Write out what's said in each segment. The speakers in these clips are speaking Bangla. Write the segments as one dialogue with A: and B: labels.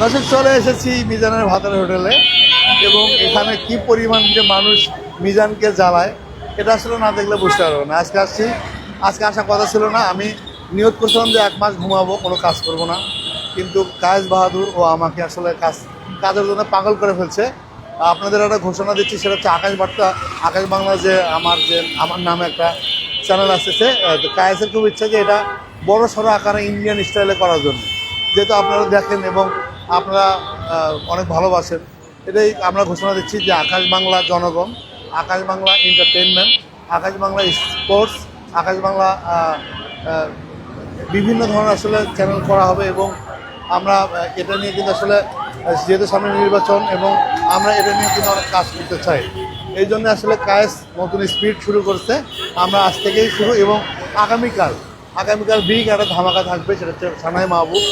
A: দর্শক, চলে এসেছি মিজানের ভাতের হোটেলে এবং এখানে কি পরিমাণ যে মানুষ মিজানকে জ্বালায়, এটা আসলে না দেখলে বুঝতে পারব না। আজকে আসছি, আজকে আসার কথা ছিল না, আমি নিয়োগ করছিলাম যে এক মাস ঘুমাবো, কোনো কাজ করব না। কিন্তু কায়েস বাহাদুর ও আমাকে আসলে কাজ, কাজের জন্য পাগল করে ফেলছে। আপনাদের একটা ঘোষণা দিচ্ছি, সেটা হচ্ছে আকাশ বার্তা, আকাশ বাংলা যে আমার যে, আমার নামে একটা চ্যানেল আসতেছে কায়েসের খুব ইচ্ছা যে এটা বড় সড়ো আকারে ইন্ডিয়ান স্টাইলে করার জন্য। যেহেতু আপনারা দেখেন এবং আপনারা অনেক ভালোবাসেন। এটাই আমরা ঘোষণা দিচ্ছি যে আকাশ বাংলা জনগণ, আকাশ বাংলা এন্টারটেনমেন্ট আকাশ বাংলা স্পোর্টস আকাশ বাংলা বিভিন্ন ধরনের আসলে চ্যানেল করা হবে এবং আমরা এটা নিয়ে কিন্তু আসলে যেহেতু সামনে নির্বাচন এবং আমরা এটা নিয়ে কিন্তু অনেক কাজ করতে চাই। এই জন্য আসলে কায়েস নতুন স্পিড শুরু করছে। আমরা আজ থেকেই শুরু এবং আগামীকাল আগামীকাল বিগ একটা ধামাকা থাকবে সেটা হচ্ছে সানাই মাহবুব।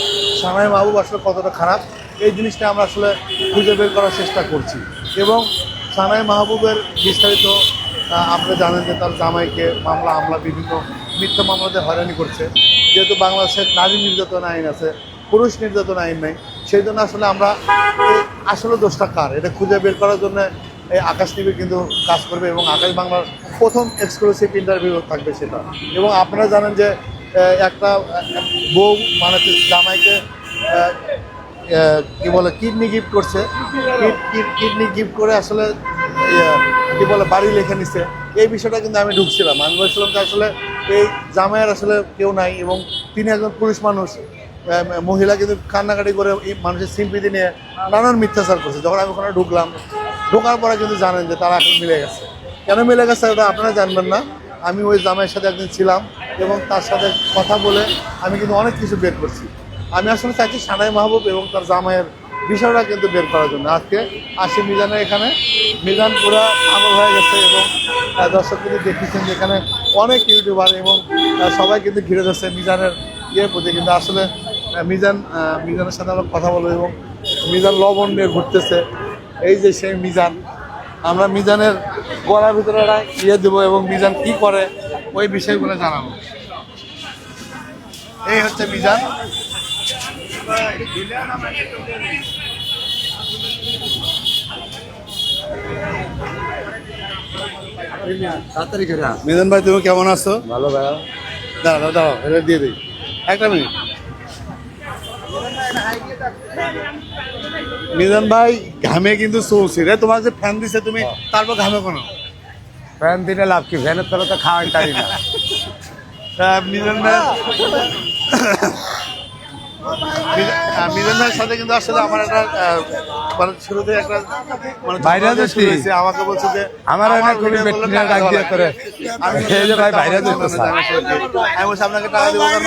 A: সানাই মাহবুব আসলে কতটা খারাপ এই জিনিসটা আমরা আসলে খুঁজে বের করার চেষ্টা করছি। এবং সানাই মাহবুবের বিস্তারিত আহ, আপনারা জানেন যে তার জামাইকে মামলা আমলা বিভিন্ন মিথ্যা মামলাতে হয়রানি করছে। যেহেতু বাংলাদেশের নারী নির্যাতন আইন আছে পুরুষ নির্যাতন আইন নেই সেই জন্য আসলে আমরা আসলে দোষটা কার? এটা খুঁজে বের করার জন্য এই আকাশ টিভি কিন্তু কাজ করবে এবং আকাশ বাংলার প্রথম এক্সক্লুসিভ ইন্টারভিউ থাকবে সেটা। এবং আপনারা জানেন যে একটা বউ মানে জামাইকে কি বলে, কিডনি গিফট করছে। কিডনি গিফট করে আসলে কি বলে, বাড়ি লিখে নিছে। এই বিষয়টা কিন্তু আমি ঢুকছিলাম। আমি বলছিলাম যে আসলে এই জামাইয়ের আসলে কেউ নাই এবং তিনি একজন পুরুষ মানুষ। মহিলা কিন্তু কান্নাকাটি করে মানুষের সিম্পিতি নিয়ে নানান মিথ্যাচার করছে। যখন আমি ওখানে ঢুকলাম, ঢোকার পরে কিন্তু জানেন যে তারা এখন মিলে গেছে। কেন মিলে গেছে ওটা আপনারা জানবেন না। আমি ওই জামাইয়ের সাথে একদিন ছিলাম। এবং তার সাথে কথা বলে আমি কিন্তু অনেক কিছু বের করছি। আমি আসলে চাইছি সানাই মাহবুব এবং তার জামাইয়ের বিষয়টা কিন্তু বের করার জন্য। আজকে আসি মিজানের এখানে। মিজান পুরা পাগল হয়ে গেছে এবং দর্শক কিন্তু দেখেছেন যে এখানে অনেক ইউটিউবার এবং সবাই কিন্তু ঘিরে ধরছে মিজানের ইয়ের প্রতি। কিন্তু আসলে মিজান মিজানের সাথে আমরা কথা বলব এবং মিজান লবণ নিয়ে ঘুরতেছে। এই যে সেই মিজান, আমরা মিজানের গলার ভিতরে ইয়ে দেবো এবং মিজান কি করে ওই বিষয়গুলো জানাব। এই হচ্ছে মিজান। মিজান ভাই তুমি কেমন আছো?
B: ভালো ভাইয়া
A: দাঁড়াও দাঁড়াও, দাঁড়াও এটা দিয়ে দিই। একটা মিনিট। মিজান ভাই ঘামে কিন্তু চলছি। রে তোমার যে ফ্যান দিছে তুমি তারপর ঘামে কোনো?
B: ফ্যান দিলে লাভ কি? ফ্যানের তলে তো খাওয়াই তাই না।
A: ভাই ভাইয়ের সাথে কিন্তু আসলে আমার একটা মানে শুরুতে একটা মানে
B: বাইরে
A: হয়েছে। আমাকে বলছে যে
B: আমার একটা খুবই
A: ভিডিও করলে
B: বেটনিয়া
A: টাকা
B: ডাক দিয়ে করে।
A: আমি
B: এই যে ভাই বাইরে
A: যেতে আমি বলছি আপনাকে টাকা দেবো কেন?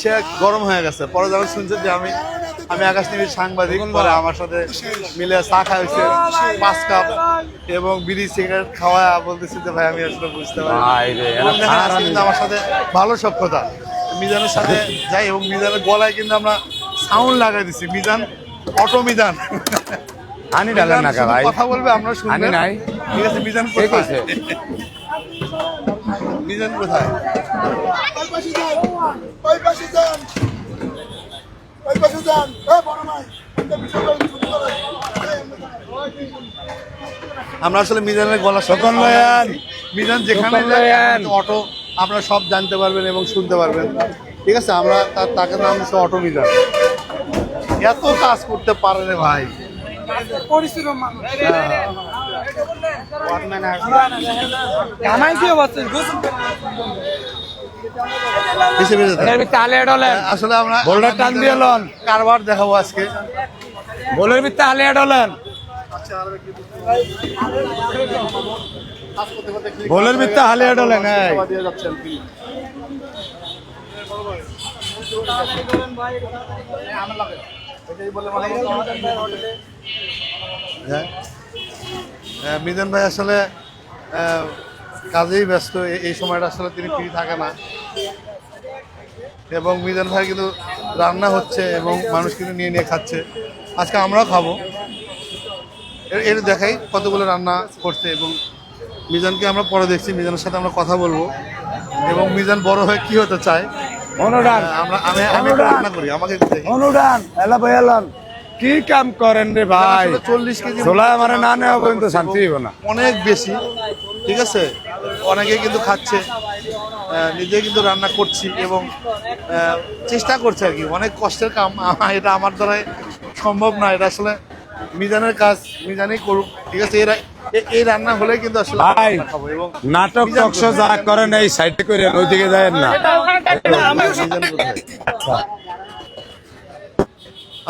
A: সে গরম হয়ে গেছে। পরে যখন শুনছে যে আমি আমি আকাশ টিভির সাংবাদিক পরে আমার সাথে মিলে চা খাইছে পাঁচ কাপ এবং বিড়ি সিগারেট খাওয়া বলতেছি যে ভাই আমি আসলে বুঝতে পারি আমার সাথে ভালো সভ্যতা মিজানের সাথে যাই এবং মিজানের গলায় কিন্তু আমরা সাউন্ড লাগাই দিছি। মিজান অটো মিজান।
B: আনি ডালেন না ভাই।
A: কথা বলবে আমরা শুনব।
B: আনি নাই।
A: ঠিক আছে মিজান কোথায়? মিজান কোথায়?
C: ওই পাশে যান ওই পাশে যান। ওই পাশে যান। এ বড়?
A: আমরা আসলে মিজানের গলা
B: তখন লয়ান।
A: মিজান যেখানে অটো আপনারা সব জানতে পারবেন এবং শুনতে পারবেন। ঠিক আছে আমরা তার তাকে নাম হচ্ছে অটো মিজান। এত কাজ করতে পারে রে ভাই। বেশি বেশি থাকে।
B: তালে ডলেন
A: আসলে আমরা
B: বোল্ডার টান দিয়ে লন।
A: কারবার দেখাবো আজকে।
B: বলের ভিতরে তালে ডলেন বলের ভিতরে হালিয়া ডলেন এই
A: হ্যাঁ হ্যাঁ, মিজান ভাই আসলে কাজেই ব্যস্ত। এই সময়টা আসলে তিনি ফ্রি থাকে না। এবং মিজান ভাই কিন্তু রান্না হচ্ছে এবং মানুষ কিন্তু নিয়ে নিয়ে খাচ্ছে। আজকে আমরাও খাব। এর- দেখাই কতগুলো রান্না করছে এবং মিজানকে আমরা পরে দেখছি মিজানের সাথে আমরা কথা বলব। এবং মিজান বড় হয়ে কি হতে চায়?
B: অনুদান।
A: আমরা আমি আমি রান্না করি আমাকে
B: অনুদান। এলা ভাই কি কাম করেন রে ভাই?
A: চল্লিশ কেজি
B: ছোলা মানে না নেওয়া পর্যন্ত শান্তি হইব না।
A: অনেক বেশি ঠিক আছে? অনেকে কিন্তু খাচ্ছে নিজে কিন্তু রান্না করছি এবং চেষ্টা করছে আর কি। অনেক কষ্টের কাম এটা আমার দ্বারা সম্ভব না এটা আসলে মিজানের কাজ মিজানই করুক ঠিক আছে? এরা এ- এই রান্না হলে কিন্তু আসলে
B: ভাই
A: রান্না খাব এবং
B: নাটক টকশো যা করেন এই সাইডে করে ওইদিকে যায় না?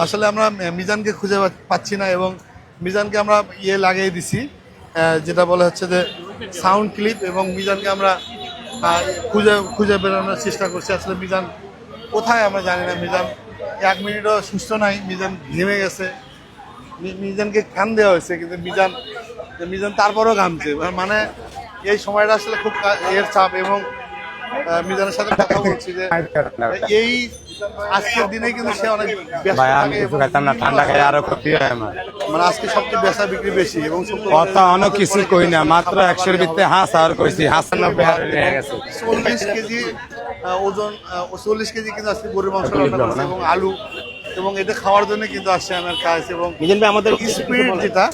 A: আসলে আমরা মিজানকে খুঁজে পাচ্ছি না এবং মিজানকে আমরা ইয়ে লাগিয়ে দিছি যেটা বলা হচ্ছে যে সাউন্ড ক্লিপ এবং মিজানকে আমরা খুঁজে খুঁজে বেরোনোর চেষ্টা করছি। আসলে মিজান কোথায় আমরা জানি না। মিজান এক মিনিটও সুস্থ নাই মিজান ঘেমে গেছে। মিজানকে কান দেওয়া হয়েছে কিন্তু মিজান মিজান তারপরও ঘামছে। মানে এই সময়টা আসলে খুব এর চাপ এবং মিজানের সাথে কথা বলছি যে এই আজকের দিনে কিন্তু সে অনেক ব্যস্ত
B: ভাই আমি কিছু খাইতাম না ঠান্ডা খাই আরও ক্ষতি হয় আমার।
A: মানে আজকে সবচেয়ে বেচা বিক্রি বেশি এবং
B: কথা অনেক কিছু কই না মাত্র একশোর ভিত্তি হাঁস আর কইছি হাঁস নব্বই হাজার হয়ে গেছে।
A: চল্লিশ কেজি ওজন চল্লিশ কেজি কিন্তু আজকে গরুর মাংস এবং আলু এবং এটা খাওয়ার জন্য কিন্তু আসছে আমার কাজ এবং
D: আমাদের
A: স্পিড যেটা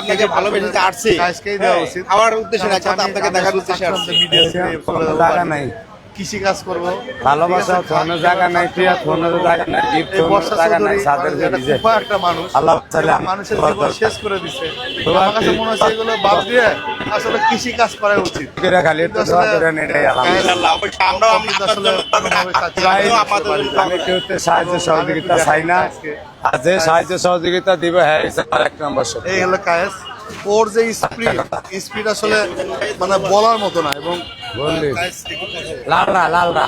D: আপনাকে ভালোবেসে আসছে উদ্দেশ্যে আপনাকে দেখার উদ্দেশ্যে আসছি।
B: নাই।
A: কৃষি কাজ করব।
B: ভালোবাসা কোনো জায়গা নাই টিয়া কোনো জায়গা নাই গিফট কোনো জায়গা নাই সাদের যে
A: কুফা একটা মানুষ।
B: আল্লাহ তাআলা
A: মানুষের জীবন শেষ করে দিচ্ছে
B: দোয়া
A: আমার কাছে মনে হচ্ছে এগুলো বাদ দিয়ে আসলে কৃষি কাজ করা উচিত।
B: করে খালি
A: কিন্তু
B: দোয়া করেন এটাই আলহামদুলিল্লাহ
A: পারি। না।
B: আমি কেউতে সাহায্য সহযোগিতা চাই না? আর যে সাহায্য সহযোগিতা দিব হ্যাঁ এটা আমার এক নম্বর।
A: এই হলো কায়েস। ওর যে স্পিড স্পিড আসলে মানে বলার মতো না এবং
B: লালরা লালরা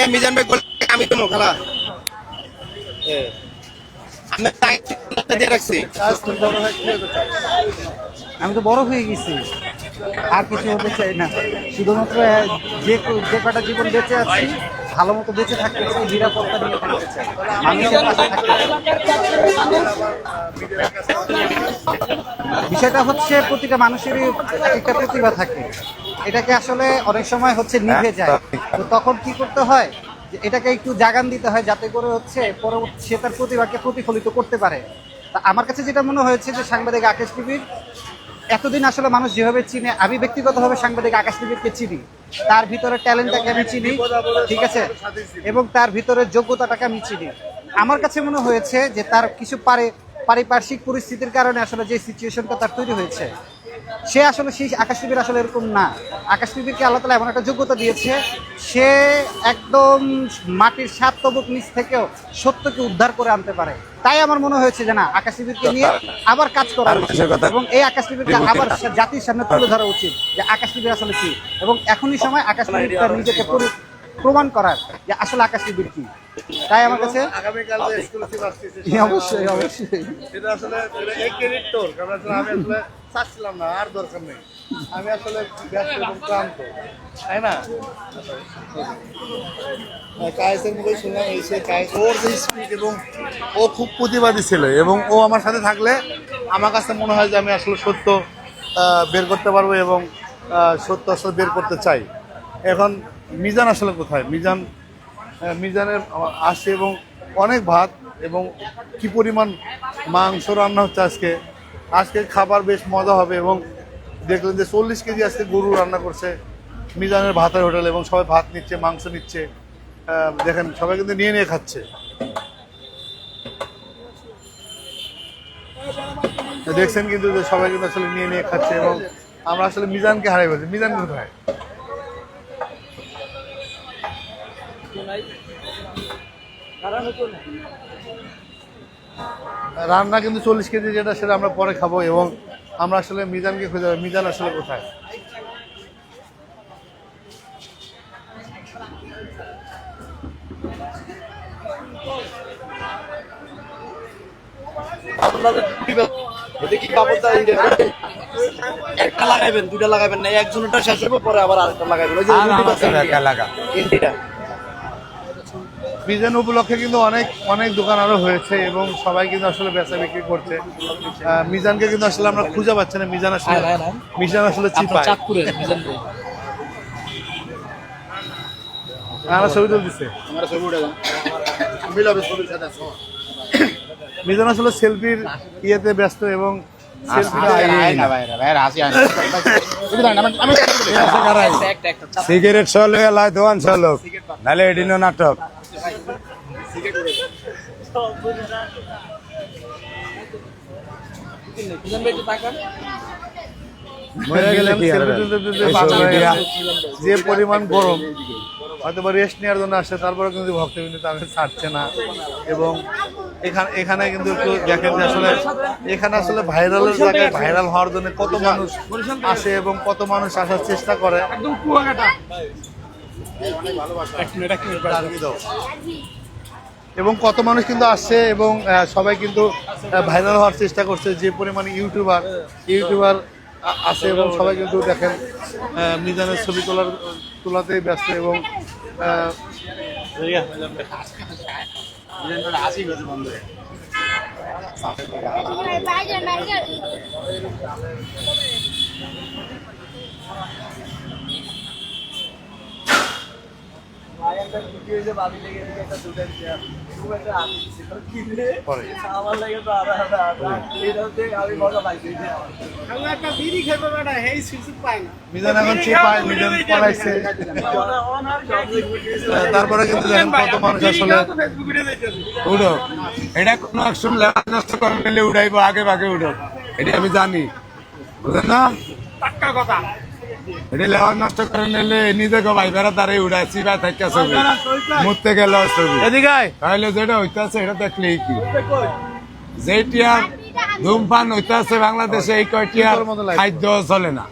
D: এই মিজান ভাই বলে, আমি খেলা আমি
E: তো বড় হয়ে গেছি। আর কিছু হতে চাই না। শুধুমাত্র যে যে কটা জীবন বেঁচে আছি ভালো মতো বেঁচে থাকতে চাই নিরাপত্তা নিয়ে থাকতে চাই বিষয়টা হচ্ছে প্রতিটা মানুষেরই একটা প্রতিভা থাকে। এটাকে আসলে অনেক সময় হচ্ছে নিভে যায়। তো তখন কি করতে হয়? এটাকে একটু জাগান দিতে হয় যাতে করে হচ্ছে পরবর্তী সে তার প্রতিভাকে প্রতিফলিত করতে পারে। আমার কাছে যেটা মনে হয়েছে যে সাংবাদিক আকাশ টিভির এতদিন আসলে মানুষ যেভাবে চিনে, আমি ব্যক্তিগতভাবে সাংবাদিক আকাশ নিবিদকে চিনি। তার ভিতরে ট্যালেন্টটাকে আমি চিনি, ঠিক আছে? এবং তার ভিতরে যোগ্যতাটাকে আমি চিনি। আমার কাছে মনে হয়েছে যে তার কিছু পারে পারিপার্শ্বিক পরিস্থিতির কারণে আসলে যে সিচুয়েশনটা তার তৈরি হয়েছে সে আসলে সেই আকাশ টিভির আসলে এরকম না। আকাশ টিভিকে আল্লাহ তালা এমন একটা যোগ্যতা দিয়েছে সে একদম মাটির সাত তবক নিচ থেকেও সত্যকে উদ্ধার করে আনতে পারে। তাই আমার মনে হয়েছে যে না আকাশ টিভিকে নিয়ে আবার কাজ করা উচিত এবং এই আকাশ টিভিকে আবার জাতির সামনে তুলে ধরা উচিত যে আকাশ টিভি আসলে কি। এবং এখনই সময় আকাশ টিভি তার নিজেকে প্রমাণ করার যে আসলে আকাশ টিভির কি। তাই আমার কাছে
A: আগামীকাল যে
E: অবশ্যই অবশ্যই।
A: এটা আসলে এই credit তোর, কারণ আসলে আমি আসলে চাচ্ছিলাম না, আর দরকার নেই। আমি আসলে ব্যস্ত ক্লান্ত, তাই না? হ্যাঁ, কায়েসের মুখে শুনলাম সে ওর যে স্পিড এবং ও খুব প্রতিবাদী ছিল এবং ও আমার সাথে থাকলে আমার কাছে মনে হয় যে আমি আসলে সত্য বের করতে পারব এবং সত্য আসলে বের করতে চাই এখন মিজান আসলে কোথায় মিজান মিজানের আসছে এবং অনেক ভাত এবং কি পরিমাণ মাংস রান্না হচ্ছে আজকে আজকে খাবার বেশ মজা হবে এবং দেখলেন যে চল্লিশ কেজি আজকে গরু রান্না করছে, মিজানের ভাতের হোটেল এবং সবাই ভাত নিচ্ছে, মাংস নিচ্ছে দেখেন, সবাই কিন্তু নিয়ে নিয়ে খাচ্ছে। দেখছেন কিন্তু যে সবাই কিন্তু আসলে নিয়ে নিয়ে খাচ্ছে এবং আমরা আসলে মিজানকে হারাই বলছি মিজান কোথায়? রান্না কিন্তু চল্লিশ কেজি যেটা সেটা আমরা পরে খাব এবং আমরা আসলে মিজানকে খুঁজে পাবো। মিজান আসলে কোথায়?
D: একটা লাগাইবেন দুটা লাগাইবেন না একজনটা শেষ হবে পরে আবার আরেকটা লাগাইবেন। ওই যে
B: লাগা
A: মিজান উপলক্ষে কিন্তু অনেক অনেক দোকান আরও হয়েছে এবং সবাই কিন্তু আসলে বেচা বিক্রি করছে। মিজানকে কিন্তু আসলে আমরা খুঁজে পাচ্ছি না। মিজান আসলে মিজান আসলে চিপায়। আমরা ছবি তুলতেছে
D: আমরা ছবি উঠে যান
C: মিলাবে ছবি সেটা
A: মিজান আসলে সেলফির ইয়েতে ব্যস্ত এবং
B: সিগারেট সল হয়ে লাই দোয়ান চলক নাহলে এডিনো নাটক।
A: যে পরিমাণ গরম হয়তো বা রেস্ট নেওয়ার জন্য আসছে তারপরে কিন্তু ভক্তবিন্দু তাদের ছাড়ছে না। এবং এখানে এখানে কিন্তু একটু দেখেন যে আসলে এখানে আসলে ভাইরালের জায়গায় ভাইরাল হওয়ার জন্য কত মানুষ আসে এবং কত মানুষ আসার চেষ্টা করে। এবং কত মানুষ কিন্তু আসছে এবং সবাই কিন্তু ভাইরাল হওয়ার চেষ্টা করছে যে পরিমাণে ইউটিউবার ইউটিউবার আছে এবং সবাই কিন্তু দেখেন মিজানের ছবি তোলার, তোলাতেই ব্যস্ত এবং আহ,
F: বাইরে বাইরে
A: পরে মিজান এখন চিপায় মিজান পলাইছে আহ, তারপরে কিন্তু দেখেন কত মানুষ আসলে
B: এটা কোনো অ্যাকশন নষ্ট করে নিলে উড়াইবো আগে ভাগে উড়ো এটা আমি জানি। বুঝলেন না? এটা নষ্ট করে নিলে নিজেকে ভাই বেড়া উড়াই চিবা থাকে ছবি। মরতে গেল ছবি।
A: এদিকে
B: তাহলে যেটা হইতাছে এটা দেখলেই কি? যেটিয়া ধূমপান হইতাছে বাংলাদেশে এই কয়টিয়া। খাদ্য চলে না।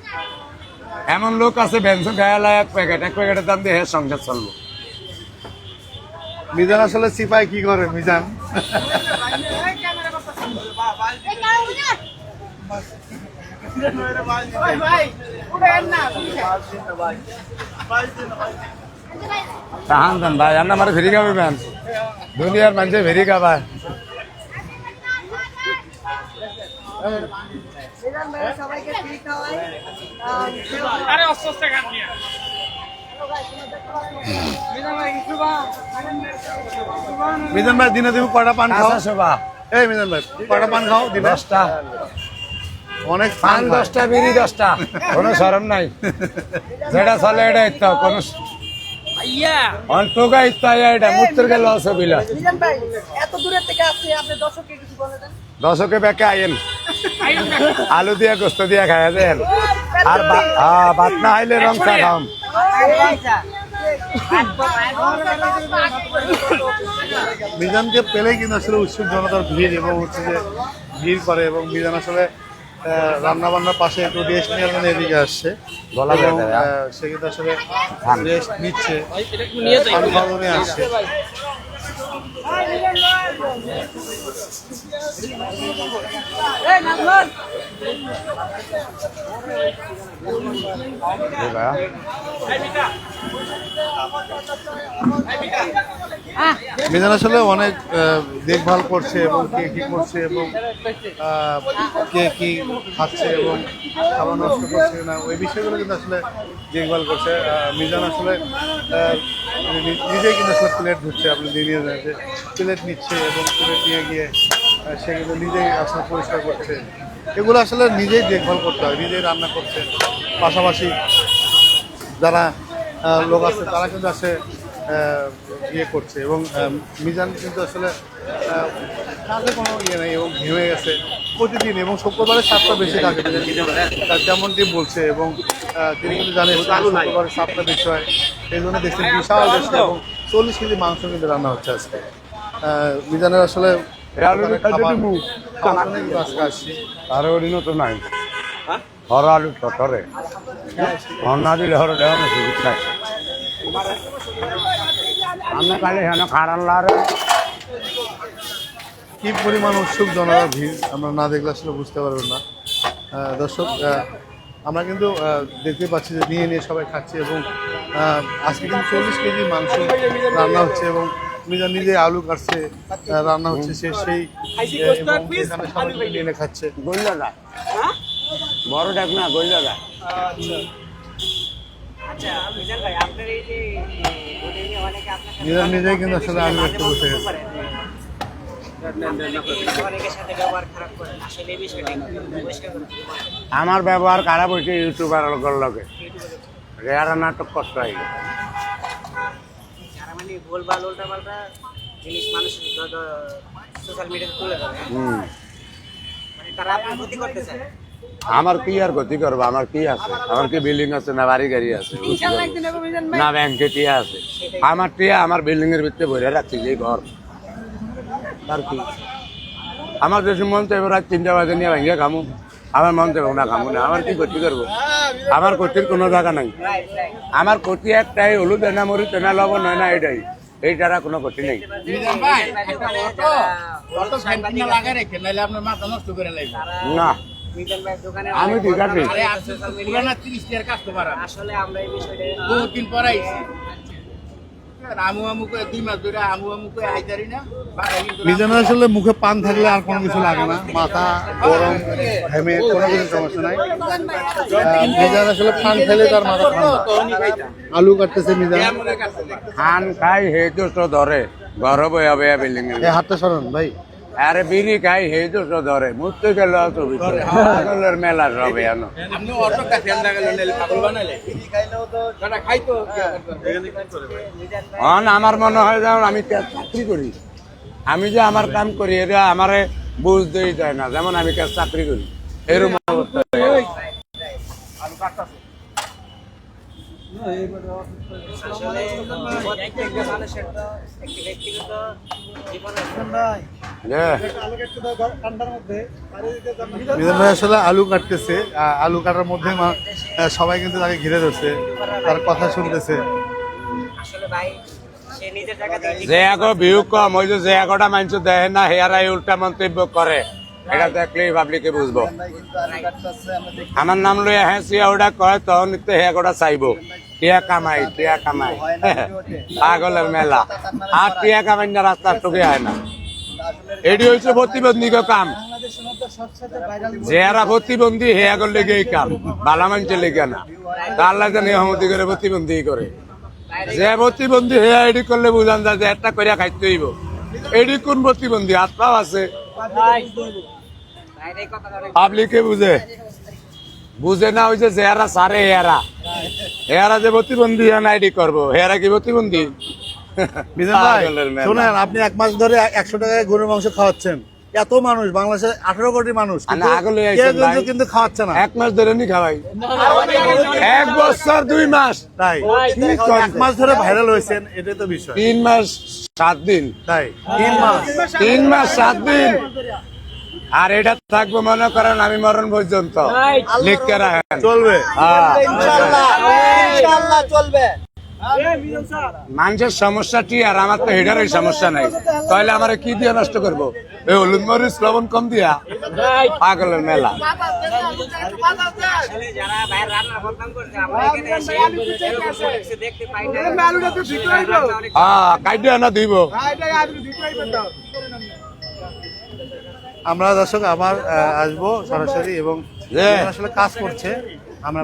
B: এমন লোক আছে ব্যঞ্জন গায়ালা এক প্যাকেট এক প্যাকেটের দাম দিয়ে হ্যাঁ সংসার চলবো।
A: মিজান আসলে চিপায় কি করে মিজান
F: এই কারও বুঝা
B: তাহান দেন ভাই আর আমার ফেরি খাবে ম্যান। দুনিয়ার মানুষে ফেরি খাবা
A: মিজান ভাই দিনে তুমি কয়টা পান খাও? এই মিজান ভাই কয়টা পান খাও দিনে?
B: দশটা।
A: অনেক
B: পান
A: পান
B: দশটা বিড়ি দশটা কোনো সরম নাই। যেটা চলে এটা ইত্তা কোনো অন্টুকা ইত্তা এটা মূর্তির গেল অসুবিধা
G: মিজান ভাই এত দূরের থেকে আসছে আপনি দর্শককে কিছু বলে দেন।
B: দশকে বেঁকে আইন আলু দিয়ে গোস্ত দিয়ে খাই দেন। আর ভাত না আইলে রং চা খাম
A: মিজানকে পেলেই কিন্তু আসলে উৎসুক জনতার ভিড় এবং হচ্ছে যে ভিড় করে এবং মিজান আসলে রান্না বান্নার পাশে একটু রেস্ট নেওয়ার জন্য এদিকে আসছে।
B: গলা
A: সে কিন্তু আসলে রেস্ট নিচ্ছে। জন্য আসছে।
B: ভাইয়া।
A: মিজান আসলে অনেক দেখভাল করছে এবং কে কি করছে এবং কে কি খাচ্ছে এবং খাবার নষ্ট করছে না, ওই বিষয়গুলো কিন্তু আসলে দেখভাল করছে। মিজান আসলে নিজেই কিন্তু আসলে প্লেট ধুচ্ছে, আপনি দিয়ে যান যে প্লেট নিচ্ছে এবং প্লেট নিয়ে গিয়ে সে কিন্তু নিজেই আসলে পরিষ্কার করছে। এগুলো আসলে নিজেই দেখভাল করতে হয়, নিজেই রান্না করছে। পাশাপাশি যারা লোক আছে তারা কিন্তু আসে ইয়ে করছে এবং মিজান কিন্তু আসলে কাজে কোনো ইয়ে নেই এবং ঘেমে গেছে প্রতিদিন এবং শুক্রবারে সাতটা বেশি থাকে যেমনটি বলছে এবং তিনি কিন্তু জানেন শুক্রবারে সাতটা বেশি হয় এই জন্য দেখছেন বিশাল বেশি এবং চল্লিশ কেজি মাংস কিন্তু রান্না হচ্ছে আজকে। মিজানের আসলে
B: আর ওদিনও তো নাই। হর আলু টটরে হর না দিলে হর দেওয়া নাই আমরা কালে হেন খারান লারে।
A: কি পরিমাণ উৎসুক জনতার ভিড়? আমরা না দেখলে আসলে বুঝতে পারবেন না। দর্শক আমরা কিন্তু দেখতে পাচ্ছি যে নিয়ে নিয়ে সবাই খাচ্ছে এবং আজকে কিন্তু চল্লিশ কেজি মাংস রান্না হচ্ছে এবং মিজান নিজে আলু কাটছে রান্না হচ্ছে সে সেই সবাই নিয়ে খাচ্ছে।
B: না বড় ডাক না গইল না
G: আচ্ছা
A: নিজেই কিন্তু আসলে বসে গেছে
G: বিষয়টা একটু পারেন।
B: আমার ব্যবহার খারাপ হয়েছে ইউটিউবার লগে। রেয়ারা নাটক কষ্ট হয়ে গেছে।
G: যারা মানে সোশ্যাল মিডিয়াতে তুলে ধরে। মানে তারা আপনার ক্ষতি করতে চায়।
B: আমার কি আর গতি করব? আমার কি আছে? আমার কি বিল্ডিং আছে না বাড়ি গাড়ি আছে? না ব্যাংকে টিয়া আছে। আমার টিয়া আমার বিল্ডিং এর ভিতরে ভরে রাখছি যে ঘর। আর কি? আমার দেশের মন তো এবার রাত তিনটা বাজে নিয়ে ভেঙে খামু। আমার মন চাইব না খামু না। আমার কি ক্ষতি করব? আমার ক্ষতির কোনো জায়গা নাই। আমার ক্ষতি একটাই হলুদ এনা মরি তেনা লবণ হয় না এটাই। এই দ্বারা কোনো ক্ষতি নেই। না। আমি ঠিক আছে।
G: সোশ্যাল মিডিয়া আসলে আমরা এই বিষয়টা
C: বহুদিন পর আইছি। আমু আমু করে দুই মাস ধরে আমু আমু করে আইতারি না
A: মিজানের আসলে মুখে পান থাকলে আর কোনো কিছু লাগে না। মাথা গরম ঘেমে কোনো কিছু সমস্যা নাই। মিজান আসলে পান খেলে তার মাথা ঠান্ডা। আলু কাটতেছে মিজান।
B: খান খাই হে তো ধরে। ঘর বয়া বয়া বিল্ডিং
A: এই হাতটা সরান ভাই।
B: আরে বিড়ি খাই হে তো ধরে। মুছতে গেল পাগলের মেলা সবে আনো
C: আপনি অটো কাছে আন্দা গেল নেলে পাগল বানালে দাদা খাইতো
B: অন আমার মনে হয় যেমন আমি কে- চাকরি করি। আমি যে আমার কাম করি এটা আমারে বুঝতেই যায় না। যেমন আমি কে চাকরি করি। এরকম অবস্থা। হয়ে গেছে।
G: আসলে প্রত্যেকটা মানুষের তো একটি ব্যক্তিগত জীবনের
B: যে,
A: মিজান ভাই আসলে আলু কাটতেছে আলু কাটার মধ্যে মা- সবাই কিন্তু তাকে ঘিরে ধরছে তার কথা শুনতেছে।
B: যে আগো ভিউ কম ওই যে এগোটা মানুষ দেয় না হেয়ারাই উল্টা মন্তব্য করে। এটা দেখলেই পাবলিকে বুঝব। আমার নাম লইয়া হ্যাঁ সিয়া ওটা কয় তখন তো হে গোটা চাইব। টিয়া কামাই টিয়া কামাই। পাগলের মেলা। আর টিয়া কামাই না রাস্তার টুকে হয় না। এটি হচ্ছে প্রতিবন্ধীক কাম যারা প্রতিবন্ধী, হেয়া করলে এই কাম? বালা মানুষের লেগে না। তার লাগে নিয়মতি করে প্রতিবন্ধী করে। যে প্রতিবন্ধী, হেয়া এডি করলে বুঝান যায় যে একটা করিয়া খাইতে হইব। এডি কোন প্রতিবন্ধী? হাত পাও আছে। পাবলিকে বুঝে। বুঝে না হয়েছে যে এরা সারে হেয়ারা। হেয়ারা যে প্রতিবন্ধী আইডি করব। হেয়ারা কি প্রতিবন্ধী?
A: মিজান ভাই শোনেন আপনি এক মাস ধরে একশো টাকায় গরুর মাংস খাওয়াচ্ছেন। এত মানুষ বাংলাদেশে আঠারো কোটি মানুষ কিন্তু
B: আগলে
A: কিন্তু
B: ভাই।
A: খাওয়াচ্ছে না।
B: এক মাস ধরে নি খাওয়াই। এক বছর দুই মাস।
A: তাই। এক মাস ধরে ভাইরাল হয়েছেন এটাই তো বিষয়।
B: তিন মাস সাত দিন।
A: তাই তিন মাস।
B: তিন মাস সাত দিন। আর এটা থাকব মনে করেন আমি মরণ পর্যন্ত। লিখতে রাখেন।
A: চলবে।
B: হ্যাঁ।
D: চলবে।
B: মানুষের সমস্যাটি আর আমার তো হেডারের সমস্যা নাই। তাহলে আমার কি দিয়ে নষ্ট করব? এই হলুদ মরিচ লবণ কম দিয়া? পাগলের মেলা।
G: আসলে যারা বাইরে রান্না বদনাম করছে আমরা এখানে এসে এরকম কোনো কিছু দেখতে পাই না
B: হ্যাঁ। কাইডিয়া না দিব
A: আমরা দর্শক আবার আসব সরাসরি এবং আসলে কাজ করছে আমরা